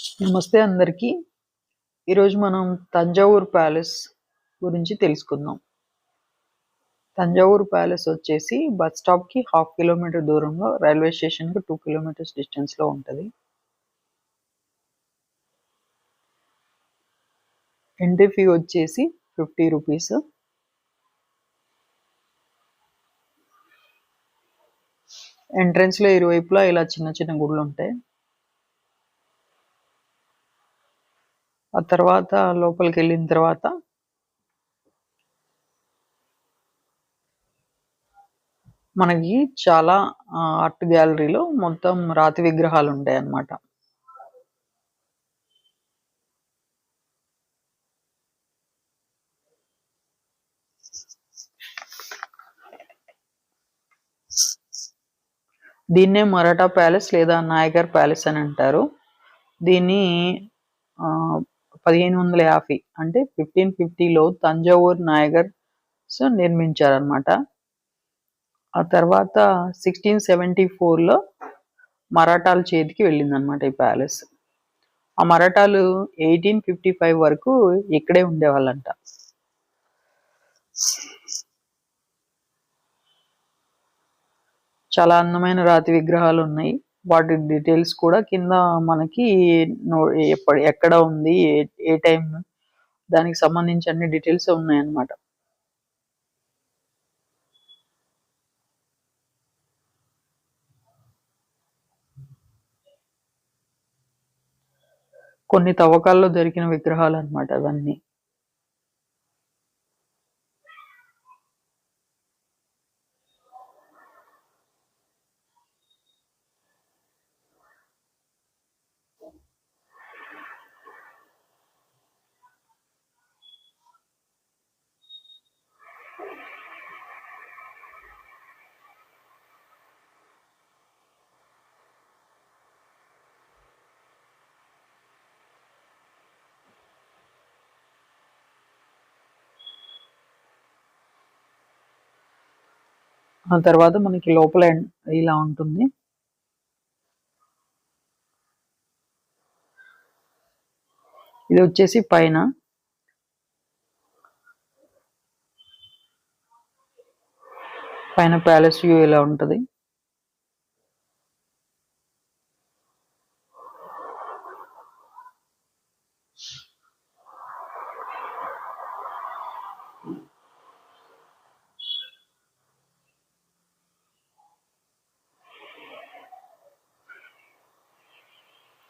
నమస్తే అందరికీ. ఈరోజు మనం తంజావూరు ప్యాలెస్ గురించి తెలుసుకుందాం. తంజావూరు ప్యాలెస్ వచ్చేసి బస్ స్టాప్కి హాఫ్ కిలోమీటర్ దూరంలో రైల్వే స్టేషన్కి టూ కిలోమీటర్స్ డిస్టెన్స్లో ఉంటుంది. ఎంట్రీ ఫీ వచ్చేసి ఫిఫ్టీ రూపీస్. ఎంట్రన్స్లో ఇరువైపులా ఇలా చిన్న చిన్న గుళ్ళు ఉంటాయి. ఆ తర్వాత లోపలికి వెళ్ళిన తర్వాత మనకి చాలా ఆర్ట్ గ్యాలరీలో మొత్తం రాతి విగ్రహాలు ఉంటాయి అన్నమాట దీన్నే మరాఠా ప్యాలెస్ లేదా నాయగర్ ప్యాలెస్ అని అంటారు. దీన్ని ఆ, పదిహేను వందల యాభై అంటే ఫిఫ్టీన్ ఫిఫ్టీలో తంజావూర్ నాయగర్స్ నిర్మించారనమాట ఆ తర్వాత సిక్స్టీన్ సెవెంటీ ఫోర్లో మరాఠాల చేతికి వెళ్ళిందనమాట ఈ ప్యాలెస్. ఆ మరాఠాలు ఎయిటీన్ ఫిఫ్టీ ఫైవ్ వరకు ఇక్కడే ఉండేవాళ్ళంట. చాలా అందమైన రాతి విగ్రహాలు ఉన్నాయి. వాటి డీటెయిల్స్ కూడా కింద మనకి ఎప్పటి ఎక్కడ ఉంది ఏ- ఏ టైం దానికి సంబంధించి అన్ని డీటెయిల్స్ ఉన్నాయన్నమాట. కొన్ని తవ్వకాల్లో దొరికిన విగ్రహాలు అన్నమాట అవన్నీ. ఆ తర్వాత మనకి లోపల ఇలా ఉంటుంది. ఇది వచ్చేసి పైన. పైన ప్యాలెస్ వ్యూ ఇలా ఉంటది.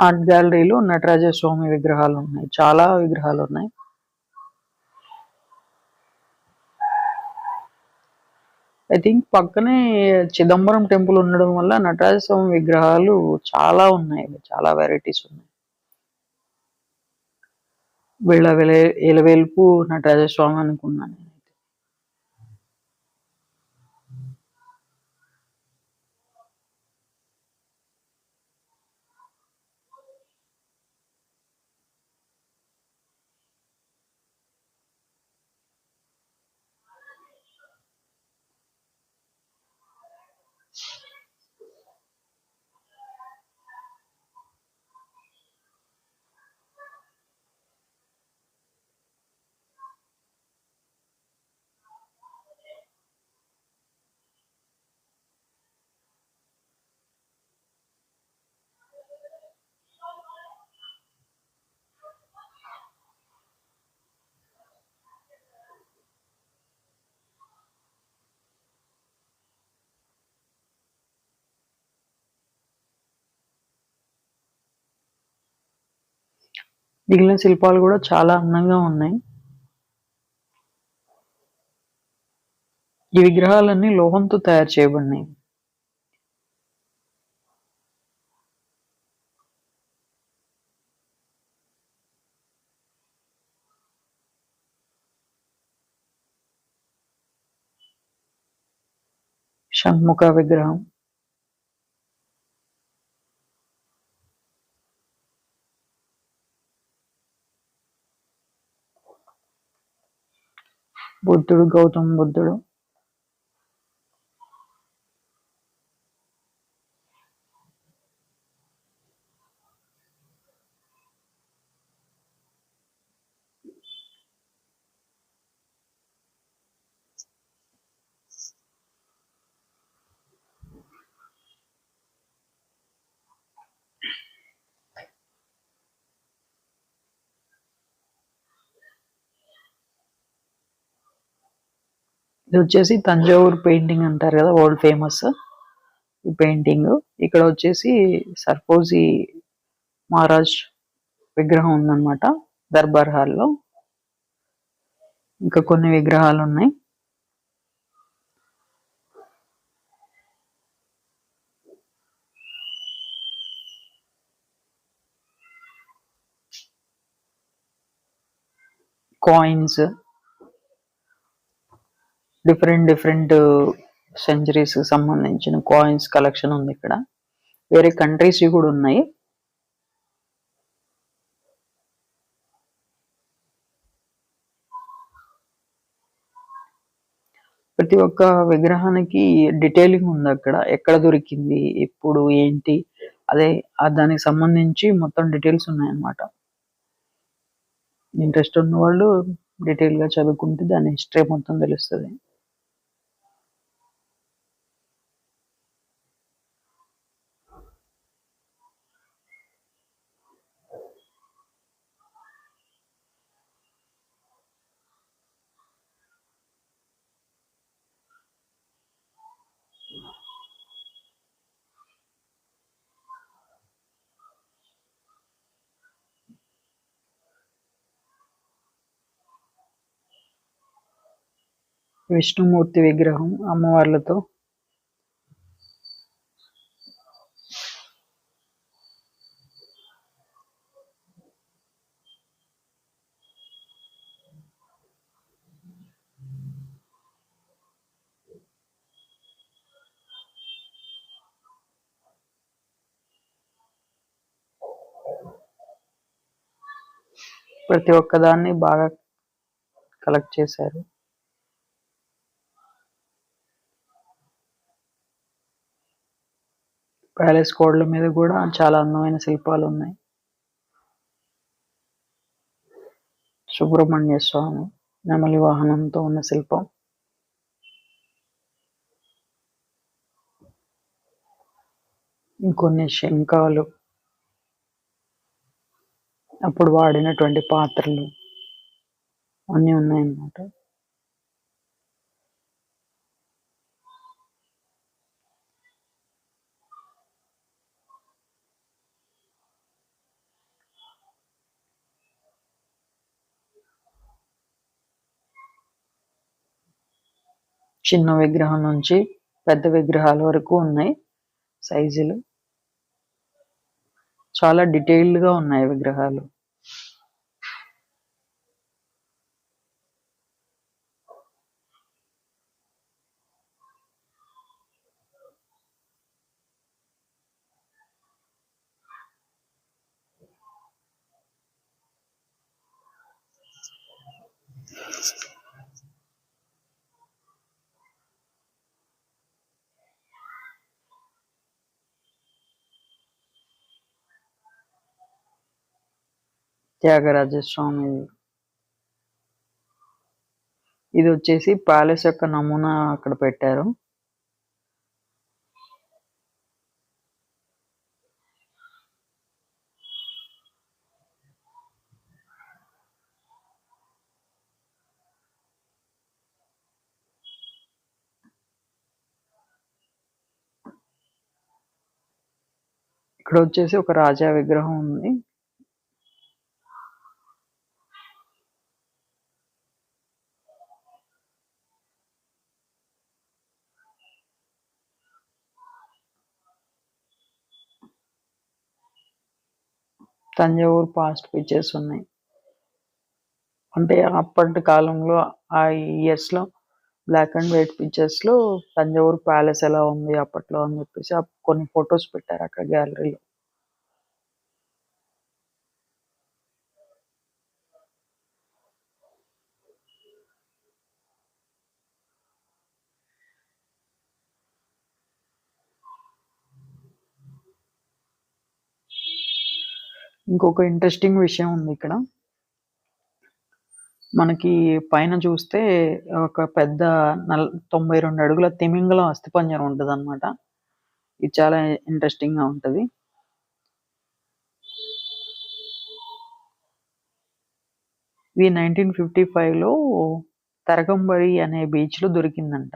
ఆర్ట్ గ్యాలరీలో నటరాజ స్వామి విగ్రహాలు ఉన్నాయి చాలా విగ్రహాలు ఉన్నాయి ఐ థింక్ పక్కనే చిదంబరం టెంపుల్ ఉండడం వల్ల నటరాజ స్వామి విగ్రహాలు చాలా ఉన్నాయి. చాలా వెరైటీస్ ఉన్నాయి. వీళ్ళ వెల ఎలవేల్పు నటరాజ స్వామి అనుకున్నాను మిగిలిన శిల్పాలు కూడా చాలా అందంగా ఉన్నాయి. ఈ విగ్రహాలన్నీ లోహంతో తయారు చేయబడినాయి. షణ్ముఖ విగ్రహం. బుద్ధుడు గౌతమ బుద్ధుడు. ఇది వచ్చేసి తంజావూర్ పెయింటింగ్ అంటారు కదా వరల్డ్ ఫేమస్ ఈ పెయింటింగ్. ఇక్కడ వచ్చేసి సర్పోజీ మహారాజ్ విగ్రహం ఉందన్నమాట దర్బార్ హాల్లో. ఇంకా కొన్ని విగ్రహాలు ఉన్నాయి. కాయిన్స్ డిఫరెంట్ డిఫరెంట్ సెంచరీస్ సంబంధించిన కాయిన్స్ కలెక్షన్ ఉంది ఇక్కడ. వేరే కంట్రీస్ కూడా ఉన్నాయి. ప్రతి ఒక్క విగ్రహానికి డీటెయిలింగ్ ఉంది అక్కడ. ఎక్కడ దొరికింది ఎప్పుడు ఏంటి అదే దానికి సంబంధించి మొత్తం డీటెయిల్స్ ఉన్నాయన్నమాట. ఇంట్రెస్ట్ ఉన్న వాళ్ళు డీటెయిల్గా చదువుకుంటే దాని హిస్టరీ మొత్తం తెలుస్తుంది. విష్ణుమూర్తి విగ్రహం అమ్మవార్లతో. ప్రతి ఒక్కదాన్ని బాగా కలెక్ట్ చేశారు. ప్యాలెస్ గోడల మీద కూడా చాలా అందమైన శిల్పాలు ఉన్నాయి. సుబ్రహ్మణ్య స్వామి నెమలి వాహనంతో ఉన్న శిల్పం. ఇంకొన్ని శంఖాలు. అప్పుడు వాడినటువంటి పాత్రలు అన్నీ ఉన్నాయన్నమాట. చిన్న విగ్రహం నుంచి పెద్ద విగ్రహాల వరకు ఉన్నాయి సైజులు. చాలా డీటెయిల్డ్గా ఉన్నాయి విగ్రహాలు. త్యాగరాజ స్వామి. ఇది వచ్చేసి ప్యాలెస్ యొక్క నమూనా అక్కడ పెట్టారు. ఇక్కడ వచ్చేసి ఒక రాజా విగ్రహం ఉంది. తంజావూర్ పాస్ట్ పిక్చర్స్ ఉన్నాయి. అంటే అప్పటి కాలంలో ఆ ఇయర్స్లో బ్లాక్ అండ్ వైట్ పిక్చర్స్లో తంజావూర్ ప్యాలెస్ ఎలా ఉంది అప్పట్లో అని చెప్పేసి కొన్ని ఫొటోస్ పెట్టారు అక్కడ గ్యాలరీలో ఇంకొక ఇంట్రెస్టింగ్ విషయం ఉంది ఇక్కడ. మనకి పైన చూస్తే ఒక పెద్ద నల్ తొంభై రెండు అడుగుల తిమింగలం అస్థిపంజరం ఉంటుంది అనమాట ఇది చాలా ఇంట్రెస్టింగ్ ఉంటుంది ఉంటది. ఇది నైన్టీన్ ఫిఫ్టీ ఫైవ్లో తరగంబరి అనే బీచ్లో దొరికిందంట.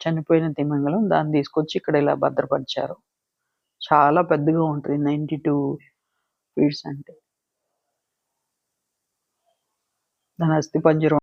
చనిపోయిన తిమింగలం. దాన్ని తీసుకొచ్చి ఇక్కడ ఇలా భద్రపరిచారు. చాలా పెద్దగా ఉంటుంది. నైంటీ టూ స్పీడ్స్ అంటే. దాని అస్థి పంజరం